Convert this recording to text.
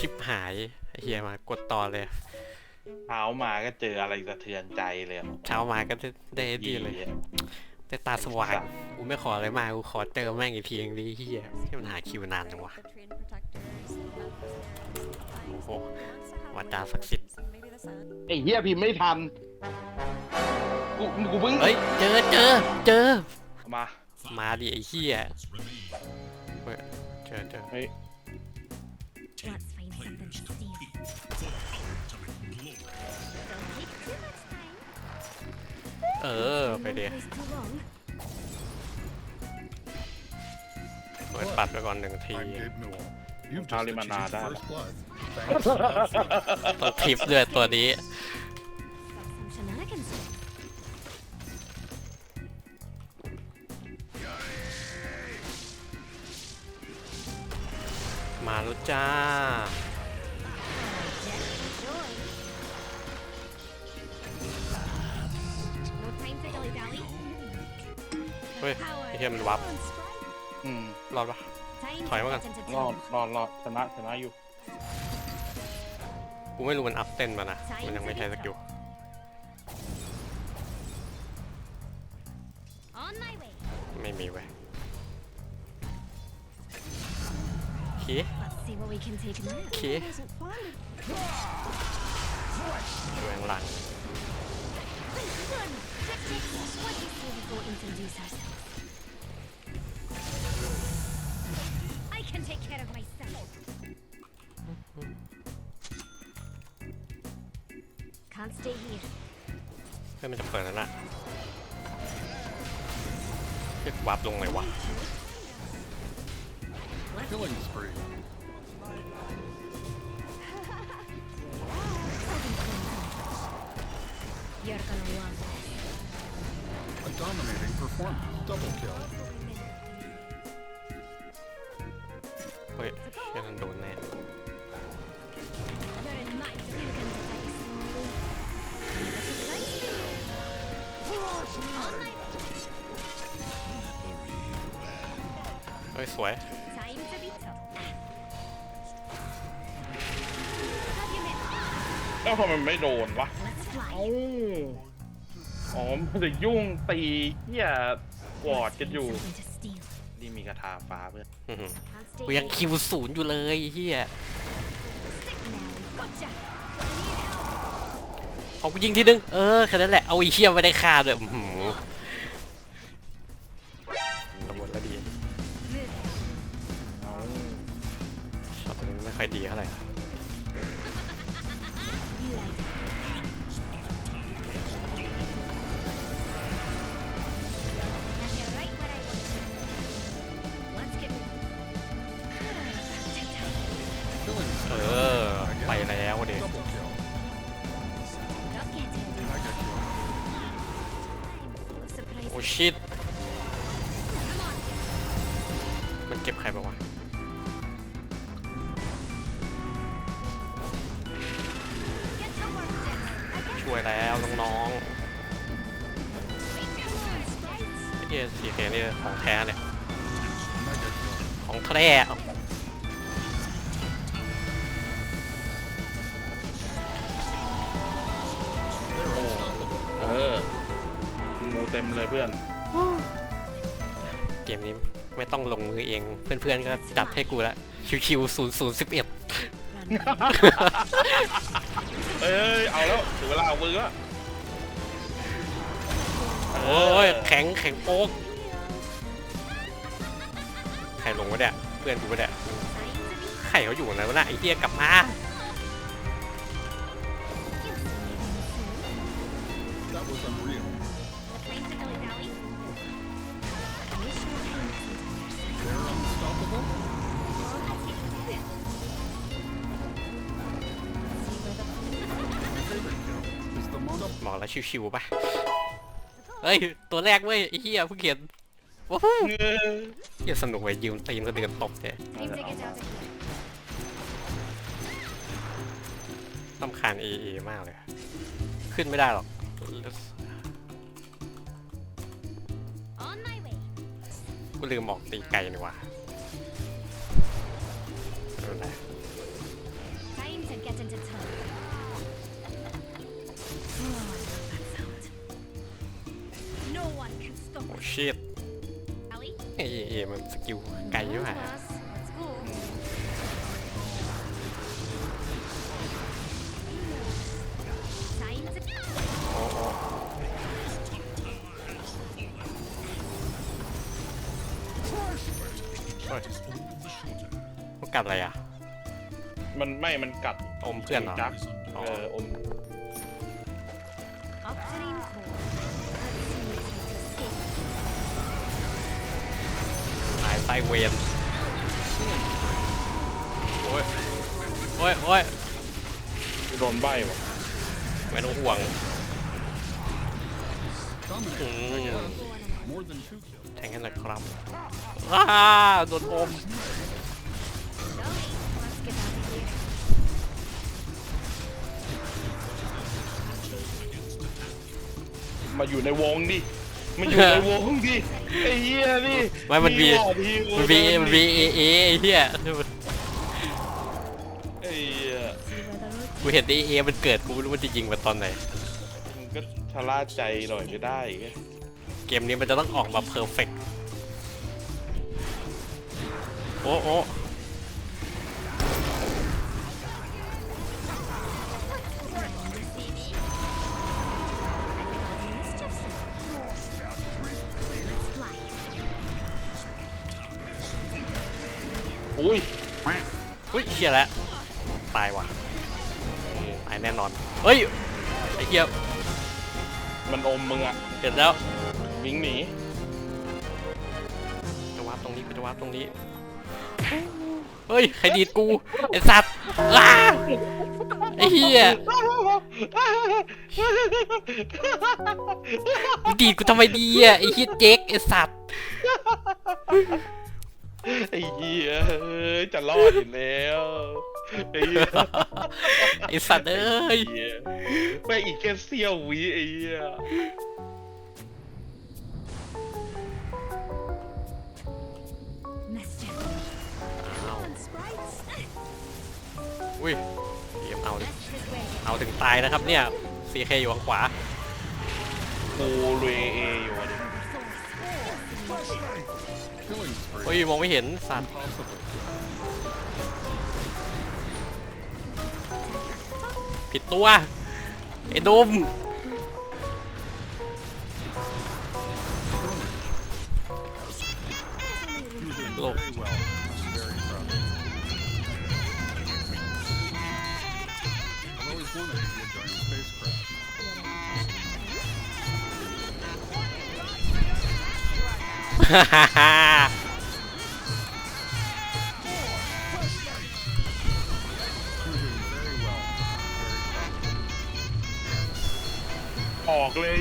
ชิบหายไอ้เฮียมากดต่อเลยเช้ามาก็เจออะไรสะเทือนใจเลยอะเช้ามาก็ได้ได้ดีเลยหี้ได้ตาสว่างกูไม่ขออะไรมากกูขอเจอแม่งอีกทีเองดิเฮียที่มันหาคิวนานจังวะโอ้โหวาจาศักดิ์สิทธิ์ไอ้เหี้ยพิมพ์ไม่ทัน กูกูเพิ่งเฮ้ยเจอเจอเจอ มา มาดิไอ้เฮียเฮ้ยเจอเจอเฮ้ย Let's find something to steal. Don't take too much time. เออ ไปเดียว Don't waste too long. เปิดปัดไปก่อนหนึ่งที I'm Gabe Newell. You've Charlie achieved Manada. first blood. Thanks ต้องทิปด้วยตัวนี้ Got some shenanigans. มาแล้วจ้า เฮ้ยไอ้เฮียมันวับอืมรอดปะ Time Thoải to mái get into รอด town. รอดรอดชนะชนะอยู่กูไม่รู้มันอัพเต้นมานะ มันยังไม่ใช่สกิล On my way. ไม่มีเว้ยโอเค Let's see what we can take now. โอเคดูข้างหลัง I can take care of myself. Can't stay here. เพื่อนมันจะเปิดแล้วนะเรียกวับลงเลยวะ Killing spree. Dominating performance. Double kill. เฮ้ยเพื่อนมันโดนแน่ You're in my you're gonna die slowly. On my เฮ้ย สวย time to be tough. Have you met? แล้วทำไมมันไม่โดนวะ Let's fly. เอ้าอ๋อ มันจะยุ่งตีเหี้ยวอด Let's กัน find อยู่ something to steal. นี่มีกระทาฟ้าเพื่อนอื้อหือ Can't stay กูยัง here. คิวศูนย์อยู่เลยเฮีย Stick now. Gotcha. Need help. เอากูยิงทีนึง เออแค่นั้นแหละ เอาไอีเชี่ยไม่ได้ฆ่าด้วยอื้อหือระบวนแล้วดี Move. เอ้าช็อตนี้ไม่ค่อยดีเท่าไหร่ ชิต Come on. มันเก็บใครบ้างวะ Get to work, Jack. I got ช่วยแล้วน้อง Make your moves, right? ๆไอ้เฮียสีเคนี่ของแท้เนี่ย Mega kill. ของแท้เอา They're unstoppable. เออโมเต็มเลยเพื่อน เกมนี้ไม่ต้องลงมือเอง เพื่อนๆก็จัดให้กูละคิวๆศูนย์ศูนย์สิบเอ็ด Run. เอ้ย เอาแล้วถึงเวลาเอามือแล้วโอ้ยแข็งแข็งโป๊กใครลงวะเนี่ยเพื่อนกูวะเนี่ย Time to be ใครเขาอยู่ไหนวะน่ะไอ้เหี้ยกลับมา แล้วชิวๆป่ะเฮ้ย ตัวแรกเว้ยไอ้เหี้ยเพิ่งเขียนว้าวเงยเหี้ยสนุกเว้ยยืมตีนก็เดือนตบเนี่ยลำคาญเอเอมากเลย ขึ้นไม่ได้หรอกกูลืมบอกตีไกลนี่ว่าไม่เป็นไร ชิต Ellie, เอ้ยเอ้ยมันสกิลไก่ใช่ไหม follow us. Let's go. Time to โอ้โอ้โอ้ยมันกัดอะไรอะ มันไม่ มันกัดอมเพื่อนเหรอจักอ๋อเออ อม escape. สายไส้เวนโอ้ยโอ้ยโอ้ยโดนใบวะไม่ต้องห่วง Dominate. อืม More than two kills. แทงกันนะครับอ้าโดนอม Shall we? Let's get out of here. มาอยู่ในวงดิ มาอยู่ในวงดิไอ้เหี้ยนี่ไม่มันมี หลอดฮิวมันมีมันมีเอเอไอ้เหี้ยไอ้เหี้ยกูเห็นเอเอมันเกิดกูไม่รู้มันจะยิงมาตอนไหนมึงก็ชะล่าใจหน่อยก็ได้ไงเกมนี้มันจะต้องออกมาเพอร์เฟกต์โอ้โอ้ อุ้ยอุ้ยเชี่ยแล้วตายว่ะตายแน่นอน เฮ้ย ไอ้เหี้ยมันอมมึงอะเห็นแล้ววิ่งหนีจะวาร์ปตรงนี้กูจะวาร์ปตรงนี้ เฮ้ย ใครดีดกู ไอ้สัตว์อ้าไอ้เหี้ยมึงดีดกูทำไมดีอะไอ้เหี้ยเจ๊กไอ้สัตว์ ไอ้เหี้ยเอ้ยจะรอดอยู่แล้วไอ้เหี้ยไอ้สัตว์เอ้ยไอ้เหี้ยไม่อีกแค่เสี้ยววิไอ้เหี้ย Mischief. อ้าว And sprites. อุ้ยเกมเอาดิ Let's this way. เอาถึงตายนะครับเนี่ย 4K อยู่ข้างขวากูเรเออยู่อะดิ Killing spree. เฮ้ยมองไม่เห็นสัตว์ Impossible. ผิดตัว ไอ้ดม You did Look. very well. I'm very proud of you. I've always wanted to be a giant spacecraft. ฮ่าฮ่าฮ่า ออกเลย